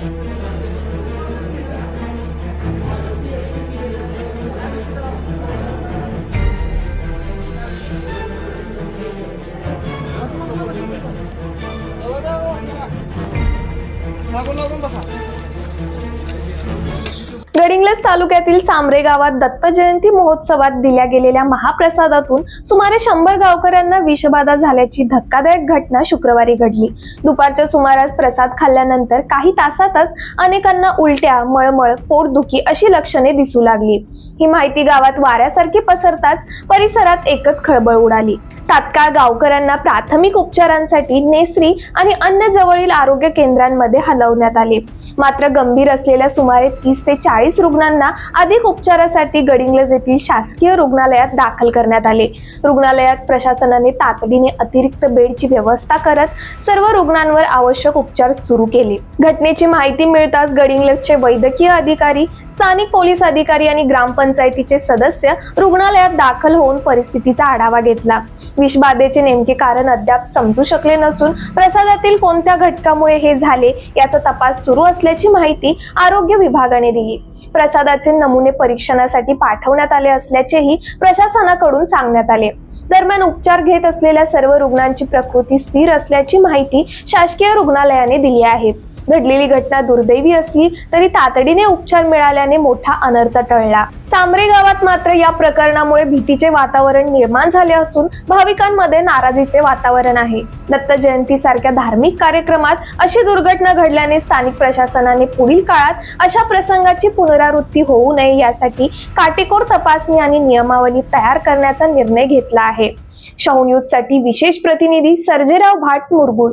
Bago na akong baka. Gadhinglaj तालुक्यातील सांबरे गावात दत्त जयंती महोत्सवात दिल्या गेलेल्या महाप्रसादातून सुमारे शंभर गावकऱ्यांना विषबाधा झाल्याची धक्कादायक घटना शुक्रवारी घडली. दुपारच्या सुमारास प्रसाद खाल्ल्यानंतर काही तासातच अनेकांना उलट्या मळमळ पोटदुखी अशी लक्षणे दिसू लागली. ही माहिती गावात वाऱ्यासारखी पसरताच परिसरात एकच खळबळ उडाली. तात्काळ गावकऱ्यांना प्राथमिक उपचारांसाठी नेसरी आणि अन्य जवळील आरोग्य केंद्रांमध्ये हलवण्यात आले. मात्र गंभीर असलेल्या सुमारे तीस ते चाळीस रुग्ण रुग्णांना अधिक उपचारासाठी गडिंग्लज येथील शासकीय रुग्णालयात दाखल करण्यात आले. रुग्णालयात प्रशासनाने तातडीने अतिरिक्त बेडची व्यवस्था करत सर्व रुग्णांवर आवश्यक उपचार सुरू केले. घटनेची माहिती मिळताच गडिंग्लजचे वैद्यकीय अधिकारी स्थानिक पोलीस अधिकारी आणि ग्रामपंचायतीचे सदस्य रुग्णालयात दाखल होऊन परिस्थितीचा आढावा घेतला. विषबाधेचे नेमके कारण अद्याप समजू शकले नसून प्रसादातील कोणत्या घटकामुळे हे झाले याचा तपास सुरू असल्याची माहिती आरोग्य विभागाने दिली. प्रसादाचे नमुने परीक्षणासाठी पाठवण्यात आले असल्याचेही प्रशासनाकडून सांगण्यात आले. दरम्यान उपचार घेत असलेल्या सर्व रुग्णांची प्रकृती स्थिर असल्याची माहिती शासकीय रुग्णालयाने दिली आहे. घडलेली घटना दुर्दैवी असली तरी तातडीने उपचार मिळाल्याने मोठा अनर्थ टळला. सांबरे गावात मात्र या प्रकरणामुळे भीतीचे वातावरण निर्माण झाले असून भाविकांमध्ये नाराजीचे वातावरण आहे. दत्त जयंती सारख्या धार्मिक कार्यक्रमात अशी दुर्घटना घडल्याने स्थानिक प्रशासनाने पुढील काळात अशा प्रसंगाची पुनरावृत्ती होऊ नये यासाठी काटेकोर तपासणी आणि नियमावली तयार करण्याचा निर्णय घेतला आहे. शाहू न्यूजसाठी विशेष प्रतिनिधी सर्जेराव भाट मुरगुड